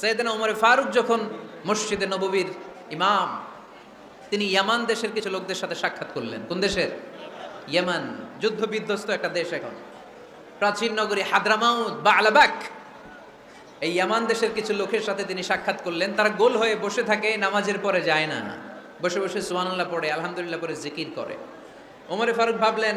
সৈয়দনা উমরে ফারুক যখন মসজিদে নববীর ইমাম, তিনি ইয়ামান দেশের কিছু লোকদের সাথে সাক্ষাৎ করলেন। কোন দেশের? ইয়ামান যুদ্ধ বিধ্বস্ত একটা দেশ এখন। প্রাচীন নগরী হাদ্রামাউদ বা আলাবাক এই ইয়ামান দেশের কিছু লোকের সাথে তিনি সাক্ষাৎ করলেন। তারা গোল হয়ে বসে থাকে, নামাজের পরে যায় না। বসে বসে সুবহানাল্লাহ পড়ে, আলহামদুলিল্লাহ পরে জিকির করে। ওমরে ফারুক ভাবলেন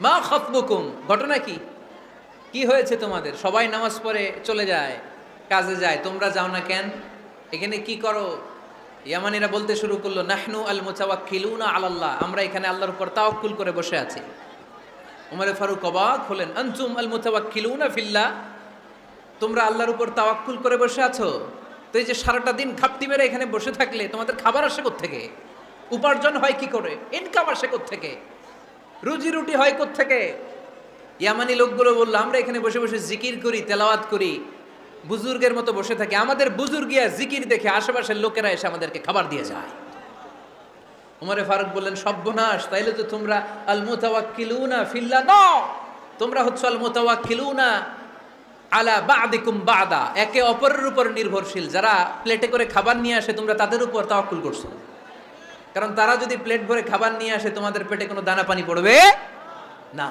মা খতবুকুম, ঘটনা কি? কি হয়েছে তোমাদের? সবাই নামাজ পড়ে চলে যায়, কাজে যায়, তোমরা যাও না কেন? এখানে কি করো? ইয়ামানিরা বলতে শুরু করল, নাহনু আল মুতাওয়াক্কিলুনা আলাল্লাহ। আমরা এখানে আল্লাহর উপর তাওয়াক্কুল করে বসে আছি। উমরে ফারুক অবাক হলেন, আনতুম আল মুতাওয়াক্কিলুনা ফিল্লাহ? তোমরা আল্লাহর উপর তাওয়াক্কুল করে বসে আছো? তো এই যে সারাটা দিন ঘাপটি মেরে এখানে বসে থাকলে তোমাদের খাবার আসে থেকে উপার্জন হয় কি করে? ইনকাম আসে থেকে রুজি রুটি হয় থেকে ইয়ামানি লোকগুলো বলল, আমরা এখানে বসে বসে জিকির করি, তেলাওয়াত করি। বুজুর্গের মতো বসে থাকি। আমাদের বুজুর্গিয়া জিকির দেখে আশেপাশের লোকেরা এসে আমাদেরকে খাবার দিয়ে যায়। উমরে ফারুক বললেন, সর্বনাশ, তাইলে তো তোমরা আল মুতাওয়াক্কিলুনা ফিল্লা ন, তোমরা হচ্ছে আল মুতাওয়াক্কিলুনা আলা বাদিকুম বাদা। একে অপরের উপর নির্ভরশীল। যারা প্লেটে করে খাবার নিয়ে আসে, তোমরা তাদের উপর তাওয়াক্কুল করছ। কারণ তারা যদি প্লেট ভরে খাবার নিয়ে আসে, তোমাদের পেটে কোনো দানা পানি পড়বে না।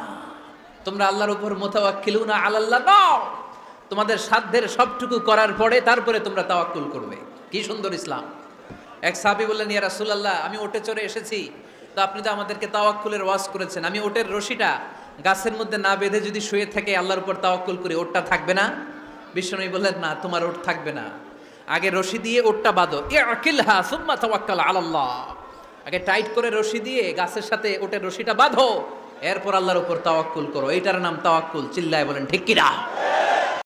তোমরা আল্লাহর উপর মোতাওয়াক্কিলুনা আলাল্লাহ নাও। তোমাদের সাধ্যের সবটুকু করার পরে তারপরে তোমরা তাওয়াক্কুল করবে। কি সুন্দর ইসলাম। এক সাহাবী বললেন, ইয়া রাসূলুল্লাহ, আমি ওটে চড়ে এসেছি। তো আপনি তো আমাদেরকে তাওয়াক্কুলের ওয়াজ করেছেন। আমি ওটের রশিটা গাছের মধ্যে না বেঁধে যদি শুয়ে থাকে আল্লাহর উপর তাওয়াক্কুল করি, ওটটা থাকবে না? বিষ্ণু বললেন, না, তোমার ওট থাকবে না। আগে রশি দিয়ে ওটটা বাঁধো। এ আকিলহা সুম্মা তাওয়াক্কাল আলাল্লাহ। আগে টাইট করে রশি দিয়ে গাছের সাথে ওটে রশিটা বাঁধো, এরপর আল্লাহর উপর তাওয়াক্কুল করো। এইটার নাম তাওয়াক্কুল, চিল্লায় বলেন ঠিক কিনা